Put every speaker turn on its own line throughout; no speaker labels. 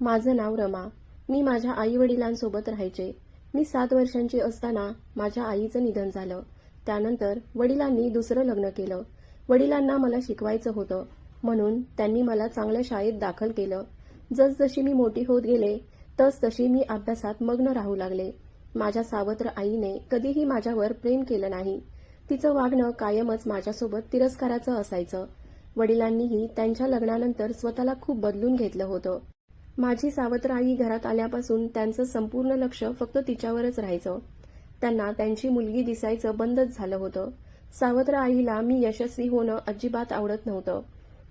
माझं नाव रमा. मी माझ्या आई वडिलांसोबत राहायचे. मी सात वर्षांची असताना माझ्या आईचं निधन झालं. त्यानंतर वडिलांनी दुसरं लग्न केलं. वडिलांना मला शिकवायचं होतं. म्हणून त्यांनी मला चांगल्या शाळेत दाखल केलं. जसजशी मी मोठी होत गेले तस तशी मी अभ्यासात मग्न राहू लागले. माझ्या सावत्र आईने कधीही माझ्यावर प्रेम केलं नाही. तिचं वागणं कायमच माझ्यासोबत तिरस्काराचं असायचं. वडिलांनीही त्यांच्या लग्नानंतर स्वतःला खूप बदलून घेतलं होतं. माझी सावत्र आई घरात आल्यापासून त्यांचं संपूर्ण लक्ष फक्त तिच्यावरच राहायचं. त्यांना त्यांची मुलगी दिसायचं बंदच झालं होतं. सावत्र आईला मी यशस्वी होणं अजिबात आवडत नव्हतं.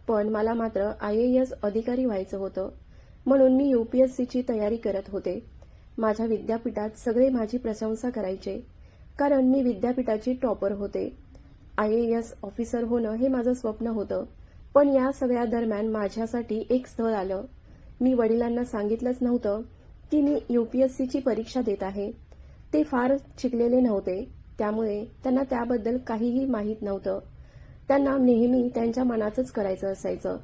पण मला मात्र आय ए एस अधिकारी व्हायचं होतं. म्हणून मी यूपीएससीची तयारी करत होते. माझ्या विद्यापीठात सगळे माझी प्रशंसा करायचे. कारण मी विद्यापीठाची टॉपर होते. आय ए एस ऑफिसर होणं हे माझं स्वप्न होतं. पण या सगळ्या दरम्यान माझ्यासाठी एक स्थळ आलं. मी वडिलांना सांगितलंच नव्हतं की मी यूपीएससीची परीक्षा देत आहे. ते फार शिकलेले नव्हते. त्यामुळे त्यांना त्याबद्दल काहीही माहीत नव्हतं. त्यांना नेहमी त्यांच्या मनाचंच करायचं असायचं.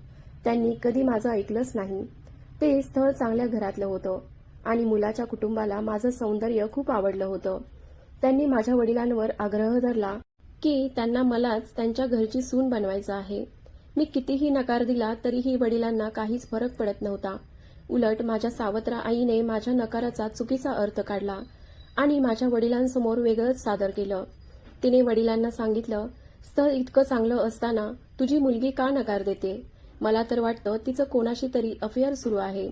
त्यांनी कधी माझं ऐकलंच नाही. ते स्थळ चांगल्या घरातलं होतं आणि मुलाच्या कुटुंबाला माझं सौंदर्य खूप आवडलं होतं. त्यांनी माझ्या वडिलांवर आग्रह धरला की त्यांना मलाच त्यांच्या घरची सून बनवायचं आहे. मी कितीही नकार दिला तरीही वडिलांना काहीच फरक पडत नव्हता. उलट माझ्या सावत्रा आईने माझ्या नकाराचा चुकीचा अर्थ काढला आणि माझ्या वडिलांसमोर वेगळंच सादर केलं. तिने वडिलांना सांगितलं स्थळ इतकं चांगलं असताना तुझी मुलगी का नकार देते? मला तर वाटतं तिचं कोणाशी तरी अफेअर सुरू आहे.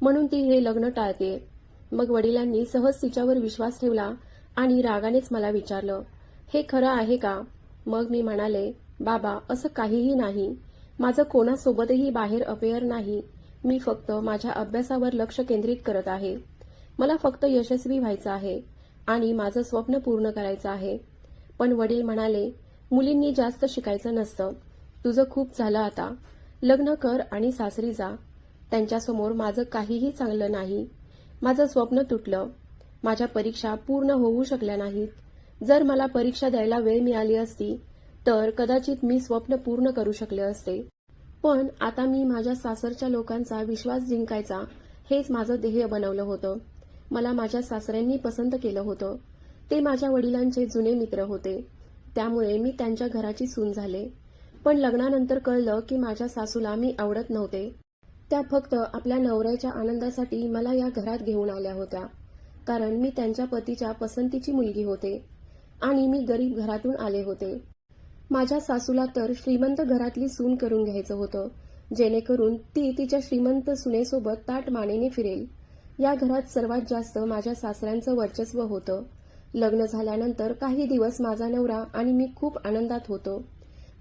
म्हणून ती हे लग्न टाळते. मग वडिलांनी सहज तिच्यावर विश्वास ठेवला आणि रागानेच मला विचारलं हे खरं आहे का? मग मी म्हणाले बाबा असं काहीही नाही. माझं कोणासोबतही बाहेर अफेअर नाही. मी फक्त माझ्या अभ्यासावर लक्ष केंद्रित करत आहे. मला फक्त यशस्वी व्हायचं आहे आणि माझं स्वप्न पूर्ण करायचं आहे. पण वडील म्हणाले मुलींनी जास्त शिकायचं नसतं. तुझं खूप झालं आता. लग्न कर आणि सासरी जा. त्यांच्यासमोर माझं काहीही चांगलं नाही. माझं स्वप्न तुटलं. माझ्या परीक्षा पूर्ण होऊ शकल्या नाहीत. जर मला परीक्षा द्यायला वेळ मिळाली असती तर कदाचित मी स्वप्न पूर्ण करू शकले असते. पण आता मी माझ्या सासरच्या लोकांचा विश्वास जिंकायचा हेच माझं ध्येय बनवलं होतं. मला माझ्या सासऱ्यांनी पसंत केलं होतं. ते माझ्या वडिलांचे जुने मित्र होते. त्यामुळे मी त्यांच्या घराची सून झाले. पण लग्नानंतर कळलं की माझ्या सासूला मी आवडत नव्हते. त्या फक्त आपल्या नवऱ्याच्या आनंदासाठी मला या घरात घेऊन आल्या होत्या. कारण मी त्यांच्या पतीच्या पसंतीची मुलगी होते. आणि मी गरीब घरातून आले होते. माझ्या सासूला तर श्रीमंत घरातली सून करून घ्यायचं होतं. जेणेकरून ती तिच्या श्रीमंत सुनेसोबत ताट मानेने फिरेल. या घरात सर्वात जास्त माझ्या सासऱ्यांचं वर्चस्व होतं. लग्न झाल्यानंतर काही दिवस माझा नवरा आणि मी खूप आनंदात होतो.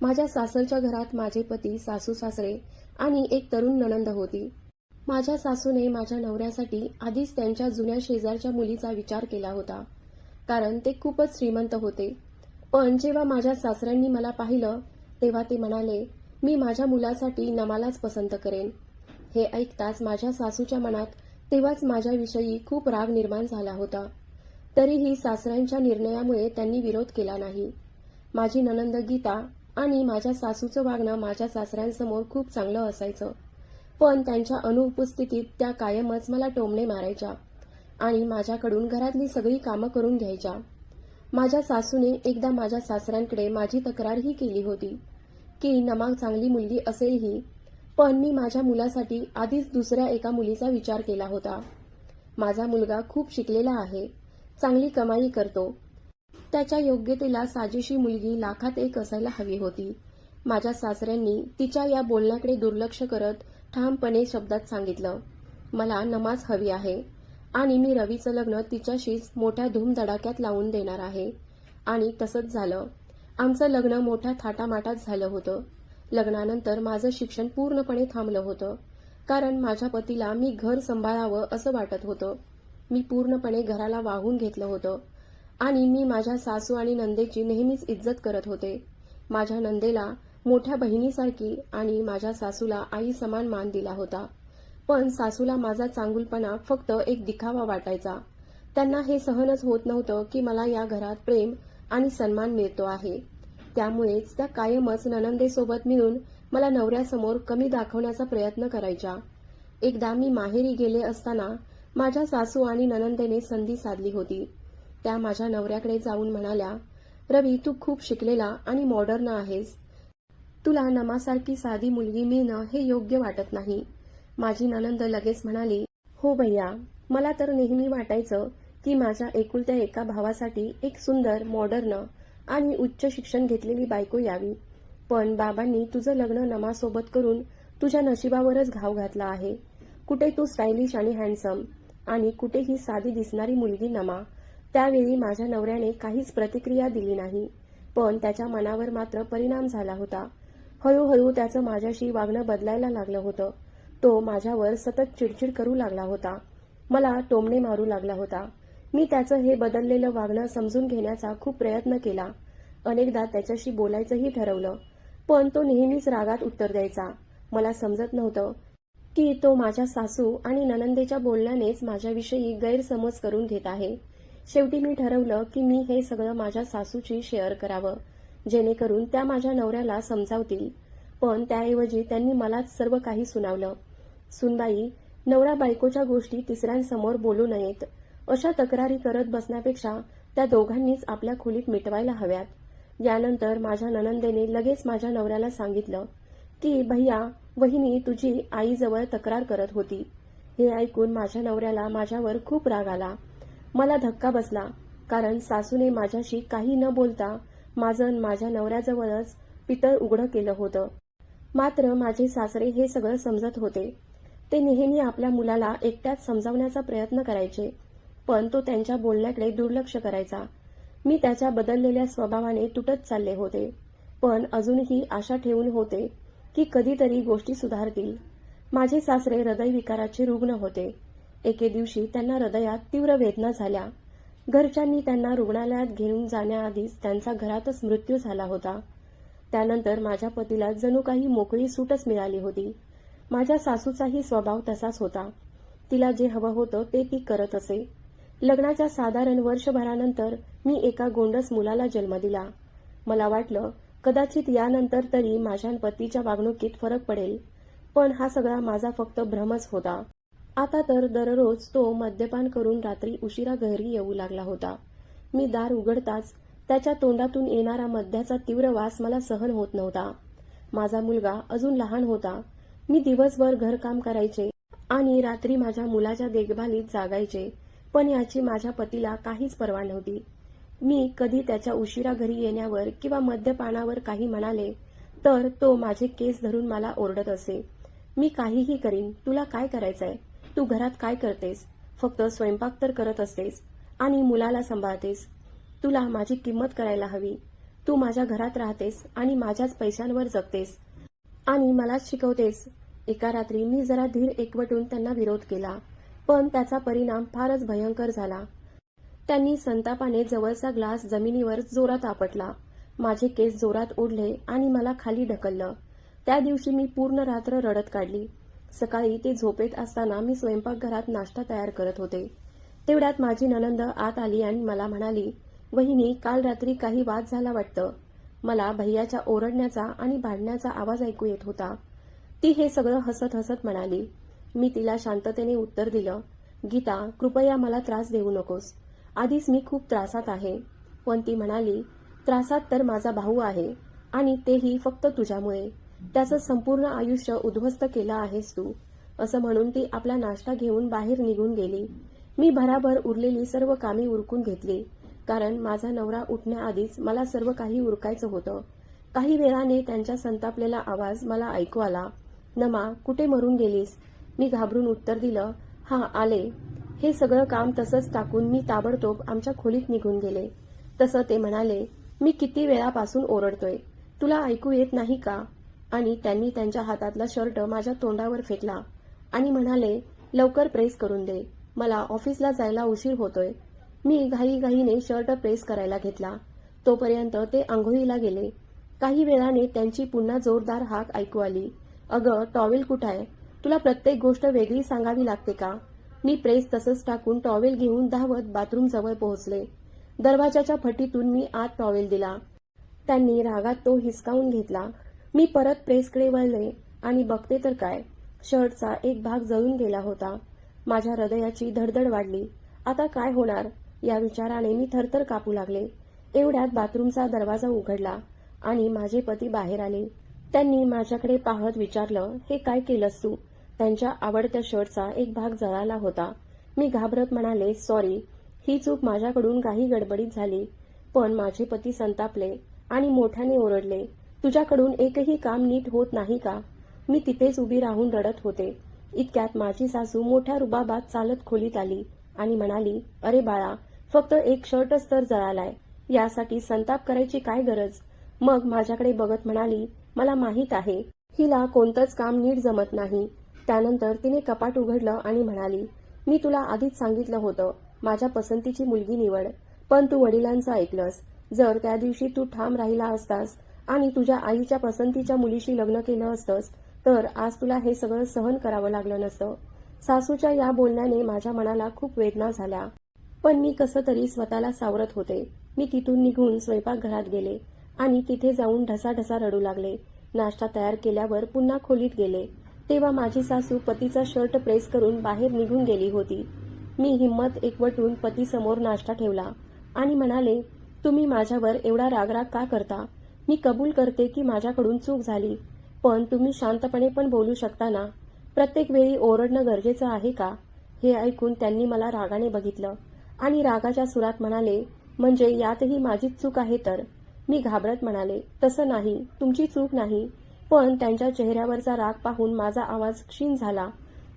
माझ्या सासरच्या घरात माझे पती सासू सासरे आणि एक तरुण नणंद होती. माझ्या सासूने माझ्या नवऱ्यासाठी आधीच त्यांच्या जुन्या शेजारच्या मुलीचा विचार केला होता. कारण ते खूपच श्रीमंत होते. पण जेव्हा माझ्या सासऱ्यांनी मला पाहिलं तेव्हा ते म्हणाले मी माझ्या मुलासाठी नमालाच पसंत करेन. हे ऐकताच माझ्या सासूच्या मनात तेव्हाच माझ्याविषयी खूप राग निर्माण झाला होता. तरीही सासऱ्यांच्या निर्णयामुळे त्यांनी विरोध केला नाही. माझी ननंद गीता आणि माझ्या सासूचं वागणं माझ्या सासऱ्यांसमोर खूप चांगलं असायचं. पण त्यांच्या अनुपस्थितीत त्या कायमच मला टोमणे मारायच्या आणि माझ्याकडून घरातली सगळी कामं करून घ्यायच्या. माझ्या सासूने एकदा माझ्या सासऱ्यांकडे माझी तक्रारही केली होती. की नमा चांगली मुलगी असेलही पण मी माझ्या मुलासाठी आधीच दुसऱ्या एका मुलीचा विचार केला होता. माझा मुलगा खूप शिकलेला आहे चांगली कमाई करतो. त्याच्या योग्यतेला साजेशी मुलगी लाखात एक असायला हवी होती. माझ्या सासऱ्यांनी तिच्या या बोलण्याकडे दुर्लक्ष करत ठामपणे शब्दात सांगितलं मला नमाज हवी आहे. आणि मी रवीचं लग्न तिच्याशीच मोठ्या धूमधडाक्यात लावून देणार आहे. आणि तसंच झालं. आमचं लग्न मोठ्या थाटामाटात झालं होतं. लग्नानंतर माझं शिक्षण पूर्णपणे थांबलं होतं. कारण माझ्या पतीला मी घर सांभाळावं असं वाटत होतं. मी पूर्णपणे घराला वाहून घेतलं होतं. आणि मी माझ्या सासू आणि नंदेची नेहमीच इज्जत करत होते. माझ्या नंदेला मोठ्या बहिणीसारखी आणि माझ्या सासूला आई समान मान दिला होता. पण सासूला माझा चांगुलपणा फक्त एक दिखावा वाटायचा. त्यांना हे सहनच होत नव्हतं की मला या घरात प्रेम आणि सन्मान मिळतो आहे. त्यामुळेच त्या कायमच ननंदेसोबत मिळून मला नवऱ्यासमोर कमी दाखवण्याचा प्रयत्न करायच्या. एकदा मी माहेरी गेले असताना माझ्या सासू आणि ननंदेने संधी साधली होती. त्या माझ्या नवऱ्याकडे जाऊन म्हणाल्या रवी तू खूप शिकलेला आणि मॉडर्न आहेस. तुला नमासारखी साधी मुलगी मिळणं हे योग्य वाटत नाही. माझी ननंद लगेच म्हणाली हो भैया मला तर नेहमी वाटायचं की माझ्या एकुलत्या एका भावासाठी एक सुंदर मॉडर्न आणि उच्च शिक्षण घेतलेली बायको यावी. पण बाबांनी तुझं लग्न नमासोबत करून तुझ्या नशिबावरच घाव घातला आहे. कुठे तू स्टायलिश आणि हँडसम आणि कुठे ही साधी दिसणारी मुलगी नमा. त्यावेळी माझ्या नवऱ्याने काहीच प्रतिक्रिया दिली नाही. पण त्याच्या मनावर मात्र परिणाम झाला होता. हळूहळू त्याचं माझ्याशी वागणं बदलायला लागलं होतं. तो माझ्यावर सतत चिडचिड करू लागला होता. मला टोमणे मारू लागला होता. मी त्याचं हे बदललेलं वागणं समजून घेण्याचा खूप प्रयत्न केला. अनेकदा त्याच्याशी बोलायचंही ठरवलं पण तो नेहमीच रागात उत्तर द्यायचा. मला समजत नव्हतं की तो माझ्या सासू आणि ननंदेच्या बोलण्यानेच माझ्याविषयी गैरसमज करून घेत आहे. शेवटी मी ठरवलं की मी हे सगळं माझ्या सासूची शेअर करावं जेणेकरून त्या माझ्या नवऱ्याला समजावतील. पण त्याऐवजी त्यांनी मलाच सर्व काही सुनावलं. सुनबाई नवरा बायकोच्या गोष्टी तिसऱ्यांसमोर बोलू नयेत. अशा तक्रारी करत बसण्यापेक्षा त्या दोघांनीच आपल्या खोलीत मिटवायला हव्यात. यानंतर माझ्या ननंदेने लगेच माझ्या नवऱ्याला सांगितलं की भैया वहिनी तुझी आईजवळ तक्रार करत होती. हे ऐकून माझ्या नवऱ्याला माझ्यावर खूप राग आला. मला धक्का बसला कारण सासूने माझ्याशी काही न बोलता माझं माझ्या नवऱ्याजवळच पितळ उघडं केलं होतं. मात्र माझे सासरे हे सगळं समजत होते. ते नेहमी आपल्या मुलाला एकट्याच समजावण्याचा प्रयत्न करायचे पण तो त्यांच्या बोलण्याकडे दुर्लक्ष करायचा. मी त्याच्या बदललेल्या स्वभावाने तुटत चालले होते पण अजूनही आशा ठेवून होते की कधीतरी गोष्टी सुधारतील. माझे सासरे हृदयविकाराचे रुग्ण होते. एके दिवशी त्यांना हृदयात तीव्र वेदना झाल्या. घरच्यांनी त्यांना रुग्णालयात घेऊन जाण्याआधीच त्यांचा घरातच मृत्यू झाला होता. त्यानंतर माझ्या पतीला जणू काही मोकळी सूटच मिळाली होती. माझ्या सासूचाही स्वभाव तसाच होता. तिला जे हवं होतं ते ती करत असे. लग्नाच्या साधारण वर्षभरानंतर मी एका गोंडस मुलाला जन्म दिला. मला वाटलं कदाचित यानंतर तरी माझ्या पतीच्या वागणुकीत फरक पडेल पण हा सगळा माझा फक्त भ्रमच होता. आता तर दररोज तो मद्यपान करून रात्री उशिरा घरी येऊ लागला होता. मी दार उघडताच त्याच्या तोंडातून येणारा मद्याचा तीव्र वास मला सहन होत नव्हता. माझा मुलगा अजून लहान होता मी दिवसभर घरकाम करायचे आणि रात्री माझ्या मुलाच्या देखभालीत जागायचे पण याची माझ्या पतीला काहीच पर्वा नव्हती. मी कधी त्याच्या उशिरा घरी येण्यावर किंवा मद्यपानावर काही म्हणाले तर तो माझे केस धरून मला ओरडत असे. मी काहीही करीन तुला काय करायचंय? तू घरात काय करतेस? फक्त स्वयंपाक तर करत असतेस आणि मुलाला सांभाळतेस. तुला माझी किंमत करायला हवी. तू माझ्या घरात राहतेस आणि माझ्याच पैशांवर जगतेस. आणि मलाच शिकवतेस एका रात्री मी जरा धीर एकवटून त्यांना विरोध केला पण त्याचा परिणाम फारच भयंकर झाला. त्यांनी संतापाने जवळचा ग्लास जमिनीवर जोरात आपटला. माझे केस जोरात ओढले आणि मला खाली ढकललं. त्या दिवशी मी पूर्ण रात्र रडत काढली. सकाळी ते झोपेत असताना मी स्वयंपाकघरात नाश्ता तयार करत होते. तेवढ्यात माझी ननंद आत आली आणि मला म्हणाली वहिनी काल रात्री काही वाद झाला वाटतं. मला भैयाच्या ओरडण्याचा आणि भांडण्याचा आवाज ऐकू येत होता. ती हे सगळं हसत हसत म्हणाली मी तिला शांततेने उत्तर दिलं गीता कृपया मला त्रास देऊ नकोस. आधीच मी खूप त्रासात आहे. पण ती म्हणाली त्रासात तर माझा भाऊ आहे आणि तेही फक्त तुझ्यामुळे. त्याचं संपूर्ण आयुष्य उद्ध्वस्त केलं आहेस तू. असं म्हणून ती आपला नाश्ता घेऊन बाहेर निघून गेली. मी भराभर उरलेली सर्व कामे उरकून घेतली. कारण माझा नवरा उठण्याआधीच मला सर्व काही उरकायचं होतं. काही वेळाने त्यांच्या संतापलेला आवाज मला ऐकू आला. नमा कुठे मरून गेलीस? मी घाबरून उत्तर दिलं हा आले. हे सगळं काम तसंच टाकून मी ताबडतोब आमच्या खोलीत निघून गेले. तसं ते म्हणाले मी किती वेळापासून ओरडतोय. तुला ऐकू येत नाही का? आणि त्यांनी त्यांच्या हातातला शर्ट माझ्या तोंडावर फेकला आणि म्हणाले लवकर प्रेस करून दे. मला ऑफिसला जायला उशीर होतोय. मी घाईघाईने शर्ट प्रेस करायला घेतला. तोपर्यंत ते आंघोळीला गेले. काही वेळाने त्यांची पुन्हा जोरदार हाक ऐकू आली. अगं टॉवेल कुठं आहे? तुला प्रत्येक गोष्ट वेगळी सांगावी लागते का? मी प्रेस तसंच टाकून टॉवेल घेऊन धावत बाथरूम जवळ पोहोचले. दरवाजाच्या फटीतून मी आत टॉवेल दिला. त्यांनी रागात तो हिसकावून घेतला. मी परत प्रेसकडे वळले. आणि बघते तर काय? शर्टचा एक भाग जळून गेला होता. माझ्या हृदयाची धडधड वाढली. आता काय होणार? या विचाराने मी थरथर कापू लागले. एवढ्यात बाथरूमचा दरवाजा उघडला आणि माझे पती बाहेर आले. त्यांनी माझ्याकडे पाहत विचारलं हे काय केलंस तू? त्यांच्या आवडत्या शर्टचा एक भाग जळाला होता. मी घाबरत म्हणाले सॉरी ही चूक माझ्याकडून काही गडबडीत झाली. पण माझे पती संतापले आणि मोठ्याने ओरडले तुझ्याकडून एकही काम नीट होत नाही का? मी तिथेच उभी राहून रडत होते. इतक्यात माझी सासू मोठ्या रुबाबात चालत खोलीत आली आणि म्हणाली अरे बाळा फक्त एक शर्टच तर जळालाय. यासाठी संताप करायची काय गरज? मग माझ्याकडे बघत म्हणाली मला माहीत आहे. हिला कोणतंच काम नीट जमत नाही. त्यानंतर तिने कपाट उघडलं आणि म्हणाली मी तुला आधीच सांगितलं होतं माझ्या पसंतीची मुलगी निवड. पण तू वडिलांचं ऐकलंस. जर त्या दिवशी तू ठाम राहिला असतास आणि तुझ्या आईच्या पसंतीच्या मुलीशी लग्न केलं असतंस तर आज तुला हे सगळं सहन करावं लागलं नसतं. सासूच्या या बोलण्याने माझ्या मनाला खूप वेदना झाल्या. पण मी कसं तरी स्वतःला सावरत होते. मी तिथून निघून स्वयंपाकघरात गेले आणि तिथे जाऊन ढसाढसा रडू लागले. नाश्ता तयार केल्यावर पुन्हा खोलीत गेले. तेव्हा माझी सासू पतीचा शर्ट प्रेस करून बाहेर निघून गेली होती. मी हिंमत एकवटून पतीसमोर नाश्ता ठेवला आणि म्हणाले तुम्ही माझ्यावर एवढा रागराग का करता? मी कबूल करते की माझ्याकडून चूक झाली. पण तुम्ही शांतपणे पण बोलू शकता ना? प्रत्येक वेळी ओरडणं गरजेचं आहे का? हे ऐकून त्यांनी मला रागाने बघितलं. आणि रागाच्या सुरात म्हणाले म्हणजे यातही माझीच चूक आहे तर? मी घाबरत म्हणाले तसं नाही तुमची चूक नाही. पण त्यांच्या चेहऱ्यावरचा राग पाहून माझा आवाज क्षीण झाला.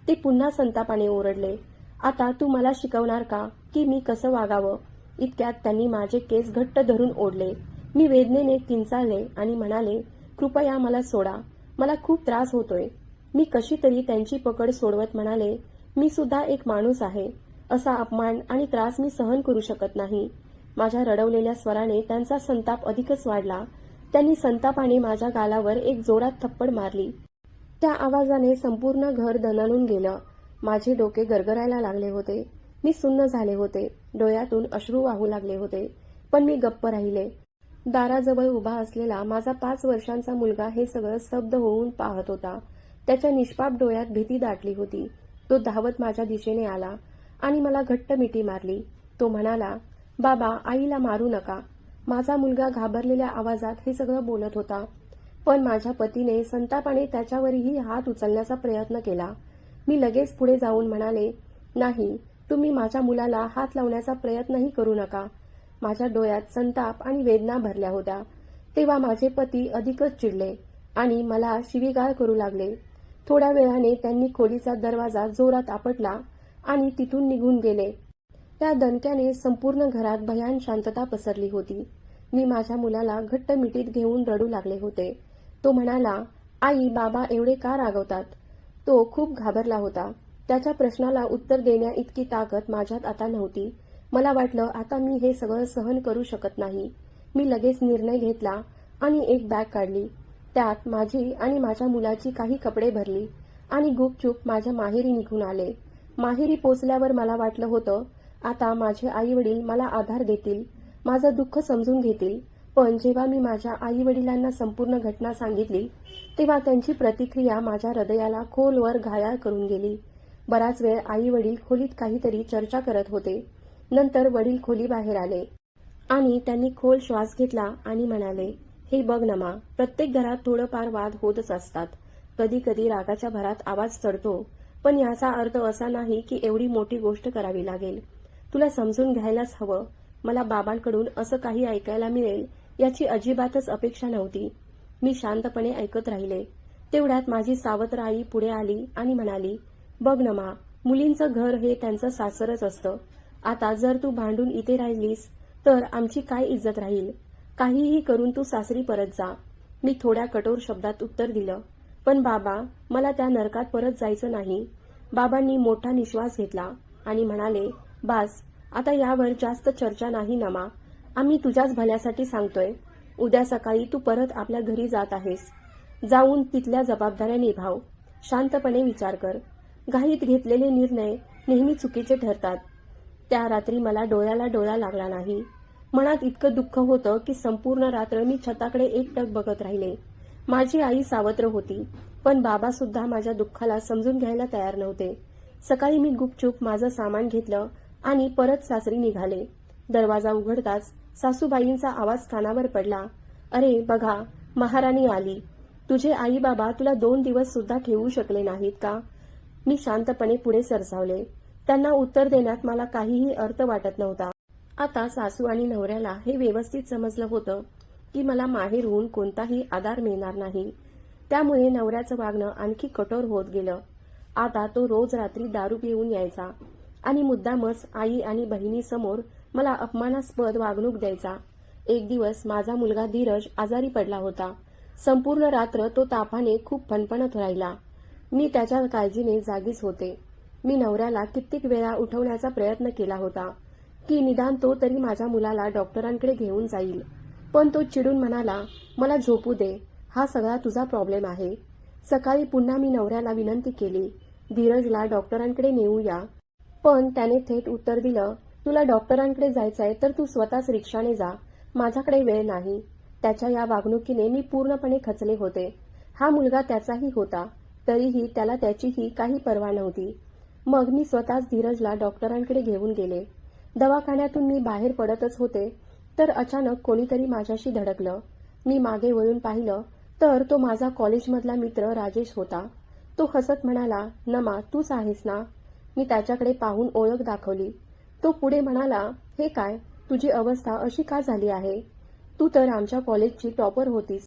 ते पुन्हा संतापाने ओरडले आता तू मला शिकवणार का की मी कसं वागावं? इतक्यात त्यांनी माझे केस घट्ट धरून ओढले. मी वेदनेने किंचाळले आणि म्हणाले कृपया मला सोडा मला खूप त्रास होतोय. मी कशी तरी त्यांची पकड सोडवत म्हणाले मी सुद्धा एक माणूस आहे. असा अपमान आणि त्रास मी सहन करू शकत नाही. माझ्या रडवलेल्या स्वराने त्यांचा संताप अधिकच वाढला. त्यांनी संतापाने माझ्या गालावर एक जोरात थप्पड मारली. त्या आवाजाने संपूर्ण घर दणानून गेलं. माझे डोके गरगरायला लागले होते. मी सुन्न झाले होते. डोळ्यातून अश्रू वाहू लागले होते. पण मी गप्प राहिले. दाराजवळ उभा असलेला माझा पाच वर्षांचा मुलगा हे सगळं स्तब्ध होऊन पाहत होता. त्याच्या निष्पाप डोळ्यात भीती दाटली होती. तो धावत माझ्या दिशेने आला. आणि मला घट्ट मिठी मारली. तो म्हणाला बाबा आईला मारू नका. माझा मुलगा घाबरलेल्या आवाजात हे सगळं बोलत होता. पण माझ्या पतीने संतापाने त्याच्यावरही हात उचलण्याचा प्रयत्न केला. मी लगेच पुढे जाऊन म्हणाले नाही तुम्ही माझ्या मुलाला हात लावण्याचा प्रयत्नही करू नका. माझ्या डोळ्यात संताप आणि वेदना भरल्या होत्या. तेव्हा माझे पती अधिकच चिडले आणि मला शिवीगाळ करू लागले. थोड्या वेळाने त्यांनी खोलीचा दरवाजा जोरात आपटला आणि तिथून निघून गेले. त्या दणक्याने संपूर्ण घरात भयान शांतता पसरली होती. मी माझ्या मुलाला घट्ट मिठीत घेऊन रडू लागले होते. तो म्हणाला आई बाबा एवढे का रागवतात तो खूप घाबरला होता. त्याच्या प्रश्नाला उत्तर देण्या इतकी ताकद माझ्यात आता नव्हती. मला वाटलं आता मी हे सगळं सहन करू शकत नाही. मी लगेच निर्णय घेतला आणि एक बॅग काढली. त्यात माझी आणि माझ्या मुलाची काही कपडे भरली आणि गुपचूप माझ्या माहेरी निघून आले. माहेरी पोचल्यावर मला वाटलं होतं आता माझे आई वडील मला आधार देतील माझं दुःख समजून घेतील. पण जेव्हा मी माझ्या आई वडिलांना संपूर्ण घटना सांगितली तेव्हा त्यांची प्रतिक्रिया माझ्या हृदयाला खोलवर घायाळ करून गेली. बराच वेळ आई वडील खोलीत काहीतरी चर्चा करत होते. नंतर वडील खोली बाहेर आले. आणि त्यांनी खोल श्वास घेतला आणि म्हणाले हे बघ नमा प्रत्येक घरात थोडंफार वाद होतच असतात. कधी कधी रागाच्या भरात आवाज चढतो. पण याचा अर्थ असा नाही की एवढी मोठी गोष्ट करावी लागेल. तुला समजून घ्यायलाच हवं. मला बाबांकडून असं काही ऐकायला मिळेल याची अजिबातच अपेक्षा नव्हती. मी शांतपणे ऐकत राहिले. तेवढ्यात माझी सावत्र आई पुढे आली आणि म्हणाली बघ नमा मुलींचं घर हे त्यांचं सासरच असतं. आता जर तू भांडून इथे राहिलीस तर आमची काय इज्जत राहील? काहीही करून तू सासरी परत जा. मी थोड्या कठोर शब्दात उत्तर दिलं. पण बाबा मला त्या नरकात परत जायचं नाही. बाबांनी मोठा निश्वास घेतला आणि म्हणाले बास आता यावर जास्त चर्चा नाही नमा. आम्ही तुझ्याच भल्यासाठी सांगतोय. उद्या सकाळी तू परत आपल्या घरी जात आहेस. जाऊन तिथल्या जबाबदाऱ्या निभाव. शांतपणे विचार कर. घाईत घेतलेले निर्णय नेहमी चुकीचे ठरतात. त्या रात्री मला डोळ्याला डोळा लागला नाही. मनात इतकं दुःख होतं की संपूर्ण रात्र मी छताकडे एकटक बघत राहिले. माझी आई सावत्र होती पण बाबा सुद्धा माझ्या दुःखाला समजून घ्यायला तयार नव्हते. सकाळी मी गुपचूप माझं सामान घेतलं आणि परत सासरी निघाले. दरवाजा उघडताच सासूबाईंचा आवाज कानावर पडला. अरे बघा महाराणी आली. तुझे आई बाबा तुला दोन दिवस सुद्धा ठेवू शकले नाहीत का? मी शांतपणे पुढे सरसावले. त्यांना उत्तर देण्यात मला काहीही अर्थ वाटत नव्हता. आता सासू आणि नवऱ्याला हे व्यवस्थित समजलं होतं. की मला माहेरहून कोणताही आधार मिळणार नाही. त्यामुळे नवऱ्याचं वागणं आणखी कठोर होत गेलं. आता तो रोज रात्री दारू पिऊन यायचा आणि मुद्दामच आई आणि बहिणीसमोर मला अपमानास्पद वागणूक द्यायचा. एक दिवस माझा मुलगा धीरज आजारी पडला होता. संपूर्ण रात्र तो तापाने खूप फणफणत राहिला. मी त्याच्या काळजीने जागीच होते. मी नवऱ्याला कित्येक वेळा उठवण्याचा प्रयत्न केला होता. की निदान तो तरी माझ्या मुलाला डॉक्टरांकडे घेऊन जाईल. पण तो चिडून म्हणाला मला झोपू दे. हा सगळा तुझा प्रॉब्लेम आहे. सकाळी पुन्हा मी नवऱ्याला विनंती केली. धीरजला डॉक्टरांकडे नेऊया. पण त्याने थेट उत्तर दिलं तुला डॉक्टरांकडे जायचंय तर तू स्वतःच रिक्षाने जा. माझ्याकडे वेळ नाही. त्याच्या या वागणुकीने मी पूर्णपणे खचले होते. हा मुलगा त्याचाही होता. तरीही त्याला त्याचीही काही पर्वा नव्हती. मग मी स्वतःच धीरजला डॉक्टरांकडे घेऊन गेले. दवाखान्यातून मी बाहेर पडतच होते. तर अचानक कोणीतरी माझ्याशी धडकलं. मी मागे वळून पाहिलं तर तो माझा कॉलेजमधला मित्र राजेश होता. तो हसत म्हणाला नमा तूच आहेस ना? मी त्याच्याकडे पाहून ओळख दाखवली. तो पुढे म्हणाला हे काय? तुझी अवस्था अशी का झाली आहे? तू तर आमच्या कॉलेजची टॉपर होतीस.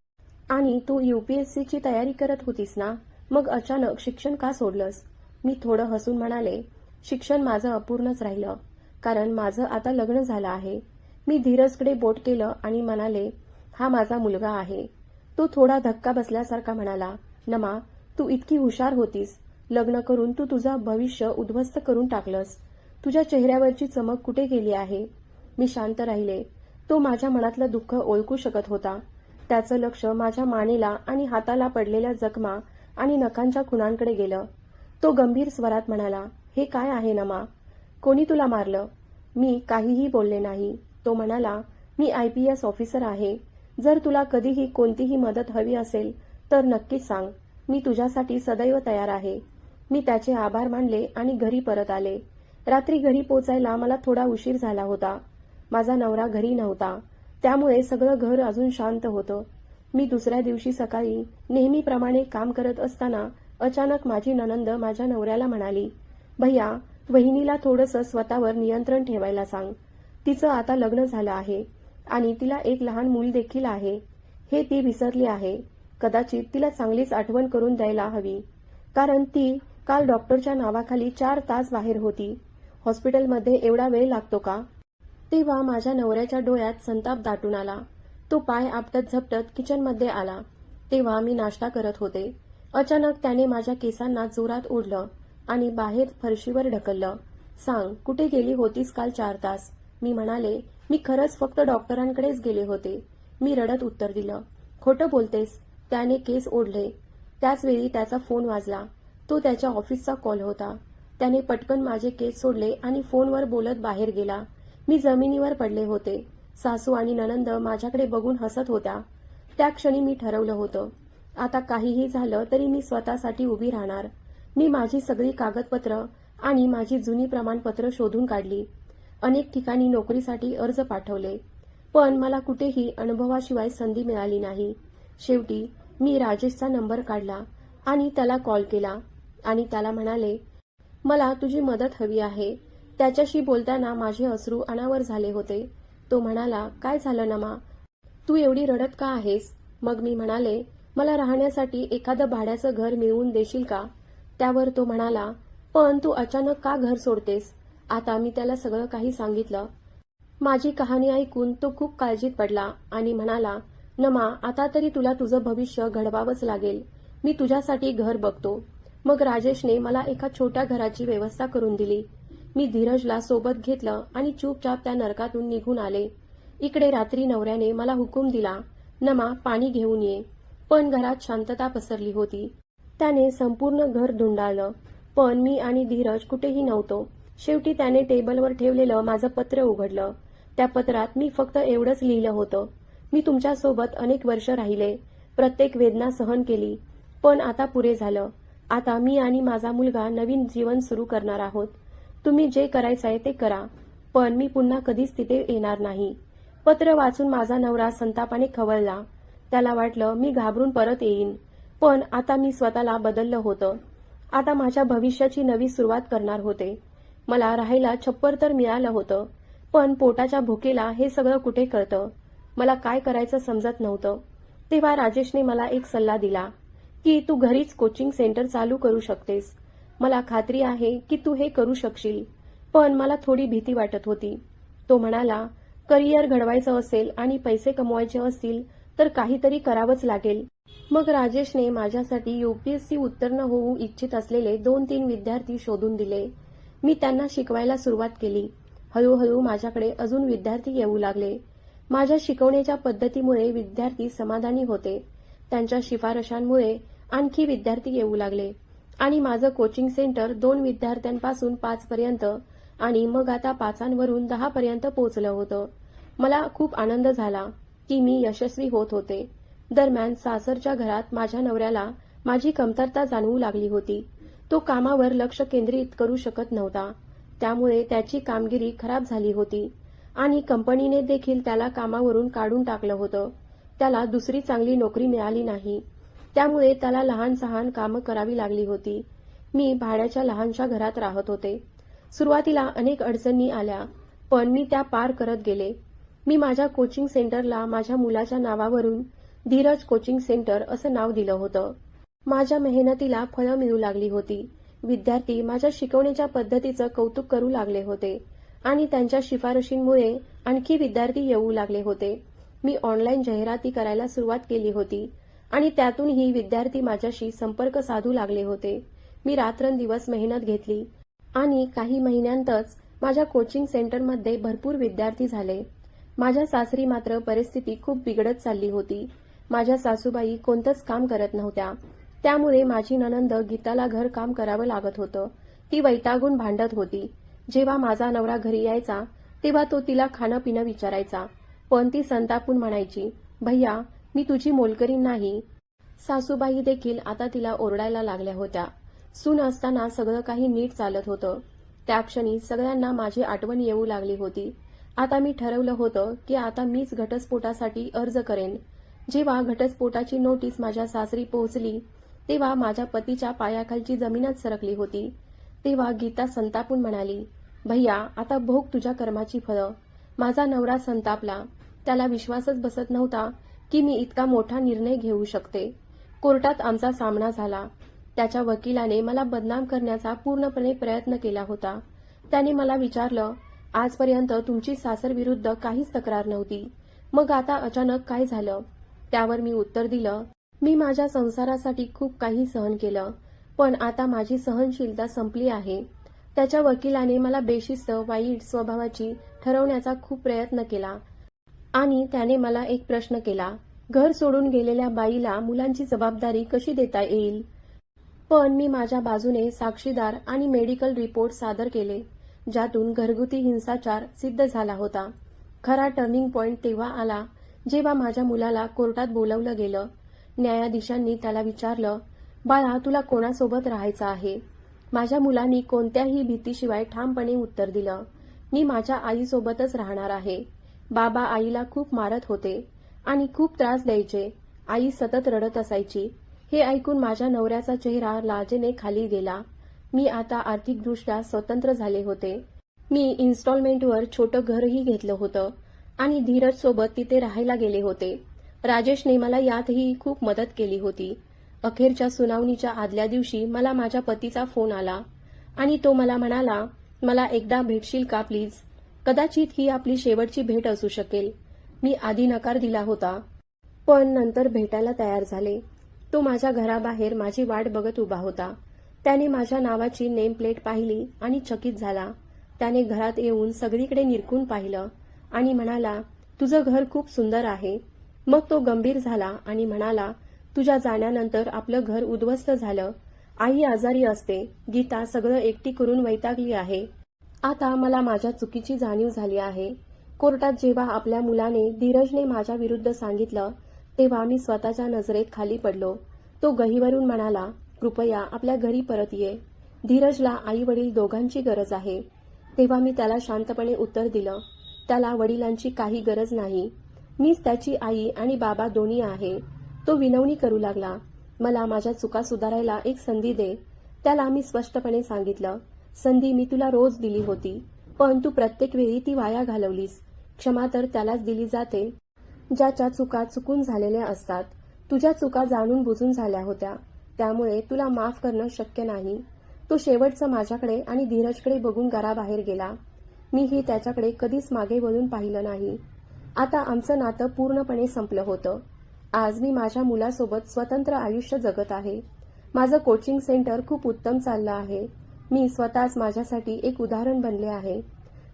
आणि तू यूपीएससीची तयारी करत होतीस ना? मग अचानक शिक्षण का सोडलंस? मी थोडं हसून म्हणाले शिक्षण माझं अपूर्णच राहिलं. कारण माझं आता लग्न झालं आहे. मी धीरजकडे बोट केलं आणि म्हणाले हा माझा मुलगा आहे. तो थोडा धक्का बसल्यासारखा म्हणाला नमा तू इतकी हुशार होतीस. लग्न करून तू तुझं भविष्य उद्ध्वस्त करून टाकलंस. तुझ्या चेहऱ्यावरची चमक कुठे गेली आहे? मी शांत राहिले. तो माझ्या मनातलं दुःख ओळखू शकत होता. त्याचं लक्ष माझ्या मानेला आणि हाताला पडलेल्या जखमा आणि नखांच्या खुणांकडे गेलं. तो गंभीर स्वरात म्हणाला हे काय आहे नमा? कोणी तुला मारलं? मी काहीही बोलले नाही. तो म्हणाला मी आय पी एस ऑफिसर आहे. जर तुला कधीही कोणतीही मदत हवी असेल तर नक्कीच सांग. मी तुझ्यासाठी सदैव तयार आहे. मी त्याचे आभार मानले आणि घरी परत आले. रात्री घरी पोचायला मला थोडा उशीर झाला होता. माझा नवरा घरी नव्हता. त्यामुळे सगळं घर अजून शांत होतं. मी दुसऱ्या दिवशी सकाळी नेहमीप्रमाणे काम करत असताना अचानक माझी ननंद माझ्या नवऱ्याला म्हणाली भैया वहिनीला थोडंसं स्वतःवर नियंत्रण ठेवायला सांग. तिचं आता लग्न झालं आहे आणि तिला एक लहान मूल देखील आहे. हे ती विसरली आहे. कदाचित तिला चांगलीच आठवण करून द्यायला हवी. कारण ती काल डॉक्टरच्या नावाखाली चार तास बाहेर होती. हॉस्पिटलमध्ये एवढा वेळ लागतो का? तेव्हा माझ्या नवऱ्याच्या डोळ्यात संताप दाटून आला. तो पाय आपटत झपटत किचनमध्ये आला. तेव्हा मी नाश्ता करत होते. अचानक त्याने माझ्या केसांना जोरात ओढलं आणि बाहेर फरशीवर ढकललं. सांग कुठे गेली होतीस काल चार तास? मी म्हणाले मी खरंच फक्त डॉक्टरांकडेच गेले होते. मी रडत उत्तर दिलं. खोटं बोलतेस. त्याने केस ओढले. त्याचवेळी त्याचा फोन वाजला. तो त्याच्या ऑफिसचा कॉल होता. त्याने पटकन माझे केस सोडले आणि फोनवर बोलत बाहेर गेला. मी जमिनीवर पडले होते. सासू आणि ननंद माझ्याकडे बघून हसत होत्या. त्या क्षणी मी ठरवलं होतं. आता काहीही झालं तरी मी स्वतःसाठी उभी राहणार. मी माझी सगळी कागदपत्र आणि माझी जुनी प्रमाणपत्र शोधून काढली. अनेक ठिकाणी नोकरीसाठी अर्ज पाठवले. पण मला कुठेही अनुभवाशिवाय संधी मिळाली नाही. शेवटी मी राजेशचा नंबर काढला आणि त्याला कॉल केला आणि त्याला म्हणाले मला तुझी मदत हवी आहे. त्याच्याशी बोलताना माझे अश्रू अनावर झाले होते. तो म्हणाला काय झालं नमा? तू एवढी रडत का आहेस? मग मी म्हणाले मला राहण्यासाठी एखादं भाड्याचं घर मिळवून देशील का? त्यावर तो म्हणाला पण तू अचानक का घर सोडतेस? आता मी त्याला सगळं काही सांगितलं. माझी कहाणी ऐकून तो खूप काळजीत पडला आणि म्हणाला नमा आता तरी तुला तुझं भविष्य घडवावंच लागेल. मी तुझ्यासाठी घर बघतो. मग राजेशने मला एका छोट्या घराची व्यवस्था करून दिली. मी धीरजला सोबत घेतलं आणि चुपचाप त्या नरकातून निघून आले. इकडे रात्री नवऱ्याने मला हुकूम दिला नमा पाणी घेऊन ये. पण घरात शांतता पसरली होती. त्याने संपूर्ण घर धुंडाळलं. पण मी आणि धीरज कुठेही नव्हतो. शेवटी त्याने टेबलवर ठेवलेलं माझं पत्र उघडलं. त्या पत्रात मी फक्त एवढंच लिहिलं होतं. मी तुमच्यासोबत अनेक वर्ष राहिले. प्रत्येक वेदना सहन केली. पण आता पुरे झालं. आता मी आणि माझा मुलगा नवीन जीवन सुरू करणार आहोत. तुम्ही जे करायचं आहे ते करा. पण मी पुन्हा कधीच तिथे येणार नाही. पत्र वाचून माझा नवरा संतापाने खवळला. त्याला वाटलं मी घाबरून परत येईन. पण आता मी स्वतःला बदललं होतं. आता माझ्या भविष्याची नवी सुरुवात करणार होते. मला राहायला छप्पर तर मिळालं होतं पण पोटाच्या भुकेला हे सगळं कुठे कळतं? मला काय करायचं समजत नव्हतं. तेव्हा राजेशने मला एक सल्ला दिला की तू घरीच कोचिंग सेंटर चालू करू शकतेस. मला खात्री आहे की तू हे करू शकशील पण मला थोडी भीती वाटत होती. तो म्हणाला करिअर घडवायचं असेल आणि पैसे कमवायचे असतील तर काहीतरी करावंच लागेल. मग राजेशने माझ्यासाठी युपीएससी उत्तीर्ण होऊ इच्छित असलेले दोन तीन विद्यार्थी शोधून दिले मी त्यांना शिकवायला सुरुवात केली. हळूहळू माझ्याकडे अजून विद्यार्थी येऊ लागले. माझ्या शिकवण्याच्या पद्धतीमुळे विद्यार्थी समाधानी होते. त्यांच्या शिफारशांमुळे आणखी विद्यार्थी येऊ लागले. आणि माझं कोचिंग सेंटर दोन विद्यार्थ्यांपासून पाच पर्यंत आणि मग आता पाचांवरून दहा पर्यंत पोहोचलं होतं. मला खूप आनंद झाला की मी यशस्वी होत होते. दरम्यान सासरच्या घरात माझ्या नवऱ्याला माझी कमतरता जाणवू लागली होती. तो कामावर लक्ष केंद्रित करू शकत नव्हता. त्यामुळे त्याची कामगिरी खराब झाली होती आणि कंपनीने देखील त्याला कामावरून काढून टाकलं होतं. त्याला दुसरी चांगली नोकरी मिळाली नाही. त्यामुळे त्याला लहान सहान कामं करावी लागली होती. मी भाड्याच्या लहानशा घरात राहत होते. सुरुवातीला अनेक अडचणी आल्या पण मी त्या पार करत गेले. मी माझ्या कोचिंग सेंटरला माझ्या मुलाच्या नावावरून धीरज कोचिंग सेंटर असं नाव दिलं होतं. माझ्या मेहनतीला फळं मिळू लागली होती. विद्यार्थी माझ्या शिकवण्याच्या पद्धतीचं कौतुक करू लागले होते. आणि त्यांच्या शिफारशींमुळे आणखी विद्यार्थी येऊ लागले होते. मी ऑनलाईन जाहिराती करायला सुरुवात केली होती. आणि त्यातूनही विद्यार्थी माझ्याशी संपर्क साधू लागले होते. मी रात्रंदिवस मेहनत घेतली. आणि काही महिन्यांतच माझ्या कोचिंग सेंटरमध्ये भरपूर विद्यार्थी झाले. माझ्या सासरी मात्र परिस्थिती खूप बिघडत चालली होती. माझ्या सासूबाई कोणतंच काम करत नव्हत्या. त्यामुळे माझी ननंद गीताला घर काम करावं लागत होतं. ती वैतागून भांडत होती. जेव्हा माझा नवरा घरी यायचा तेव्हा तो तिला खाणं पिणं विचारायचा. पण ती संतापून म्हणायची भैया मी तुझी मोलकरी नाही. सासूबाई देखील आता तिला ओरडायला लागल्या होत्या. सून असताना सगळं काही नीट चालत होतं. त्या क्षणी सगळ्यांना माझी आठवण येऊ लागली होती. आता मी ठरवलं होतं की आता मीच घटस्फोटासाठी अर्ज करेन. जेव्हा घटस्फोटाची नोटीस माझ्या सासरी पोहोचली तेव्हा माझ्या पतीच्या पायाखालची जमीनच सरकली होती. तेव्हा गीता संतापून म्हणाली भैया आता भोग तुझ्या कर्माची फळं. माझा नवरा संतापला. त्याला विश्वासच बसत नव्हता की मी इतका मोठा निर्णय घेऊ शकते. कोर्टात आमचा सामना झाला. त्याच्या वकिलाने मला बदनाम करण्याचा पूर्णपणे प्रयत्न केला होता. त्याने मला विचारलं आजपर्यंत तुमची सासरविरुद्ध काहीच तक्रार नव्हती. मग आता अचानक काय झालं? त्यावर मी उत्तर दिलं मी माझ्या संसारासाठी खूप काही सहन केलं पण आता माझी सहनशीलता संपली आहे. त्याच्या वकिलाने मला बेशिस्त वाईट स्वभावाची ठरवण्याचा खूप प्रयत्न केला आणि त्याने मला एक प्रश्न केला घर सोडून गेलेल्या बाईला मुलांची जबाबदारी कशी देता येईल? पण मी माझ्या बाजूने साक्षीदार आणि मेडिकल रिपोर्ट सादर केले ज्यातून घरगुती हिंसाचार सिद्ध झाला होता. खरा टर्निंग पॉइंट तेव्हा आला जेव्हा माझ्या मुलाला कोर्टात बोलावलं गेलं. न्यायाधीशांनी त्याला विचारलं बाळा तुला कोणासोबत राहायचं आहे? माझ्या मुलांनी कोणत्याही भीतीशिवाय ठामपणे उत्तर दिलं. मी माझ्या आईसोबतच राहणार आहे. बाबा आईला खूप मारत होते आणि खूप त्रास द्यायचे. आई सतत रडत असायची. हे ऐकून माझ्या नवऱ्याचा चेहरा लाजेने खाली गेला. मी आता आर्थिकदृष्ट्या स्वतंत्र झाले होते. मी इन्स्टॉलमेंटवर छोटं घरही घेतलं होतं आणि धीरज सोबत तिथे राहायला गेले होते. राजेशने मला यातही खूप मदत केली होती. अखेरच्या सुनावणीच्या आदल्या दिवशी मला माझ्या पतीचा फोन आला आणि तो मला म्हणाला मला एकदा भेटशील का प्लीज? कदाचित ही आपली शेवटची भेट असू शकेल. मी आधी नकार दिला होता पण नंतर भेटायला तयार झाले. तो माझ्या घराबाहेर माझी वाट बघत उभा होता. त्याने माझ्या नावाची नेम प्लेट पाहिली आणि चकित झाला. त्याने घरात येऊन सगळीकडे निरखून पाहिलं आणि म्हणाला तुझं घर खूप सुंदर आहे. मग तो गंभीर झाला आणि म्हणाला तुझ्या जाण्यानंतर आपलं घर उद्ध्वस्त झालं. आई आजारी असते. गीता सगळं एकटी करून वैतागली आहे. आता मला माझ्या चुकीची जाणीव झाली आहे. कोर्टात जेव्हा आपल्या मुलाने धीरजने माझ्या विरुद्ध सांगितलं तेव्हा मी स्वतःच्या नजरेत खाली पडलो. तो गहीवरून म्हणाला कृपया आपल्या घरी परत ये. धीरजला आई वडील दोघांची गरज आहे. तेव्हा मी त्याला शांतपणे उत्तर दिलं. त्याला वडिलांची काही गरज नाही. मीच त्याची आई आणि बाबा दोन्ही आहे. तो विनवणी करू लागला. मला माझ्या चुका सुधारायला एक संधी दे. त्याला मी स्पष्टपणे सांगितलं संधी मी तुला रोज दिली होती पण तू प्रत्येक वेळी ती वाया घालवलीस. क्षमा तर त्यालाच दिली जाते. ज्याच्या चुका चुकून झालेल्या असतात तुझ्या चुका जाणून बुजून झाल्या होत्या. त्यामुळे तुला माफ करणं शक्य नाही. तो शेवटचं माझ्याकडे आणि धीरजकडे बघून घराबाहेर गेला. मीही त्याच्याकडे कधीच मागे वळून पाहिलं नाही. आता आमचं नातं पूर्णपणे संपलं होतं. आज मी माझ्या मुलासोबत स्वतंत्र आयुष्य जगत आहे. माझं कोचिंग सेंटर खूप उत्तम चाललं आहे. मी स्वतःच माझ्यासाठी एक उदाहरण बनले आहे.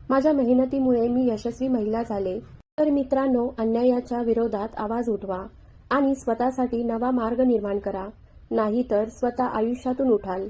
माझ्या मेहनतीमुळे मी यशस्वी महिला झाले. तर मित्रांनो अन्यायाच्या विरोधात आवाज उठवा आणि स्वतःसाठी नवा मार्ग निर्माण करा. नाहीतर स्वतः आयुष्यातून उठाल.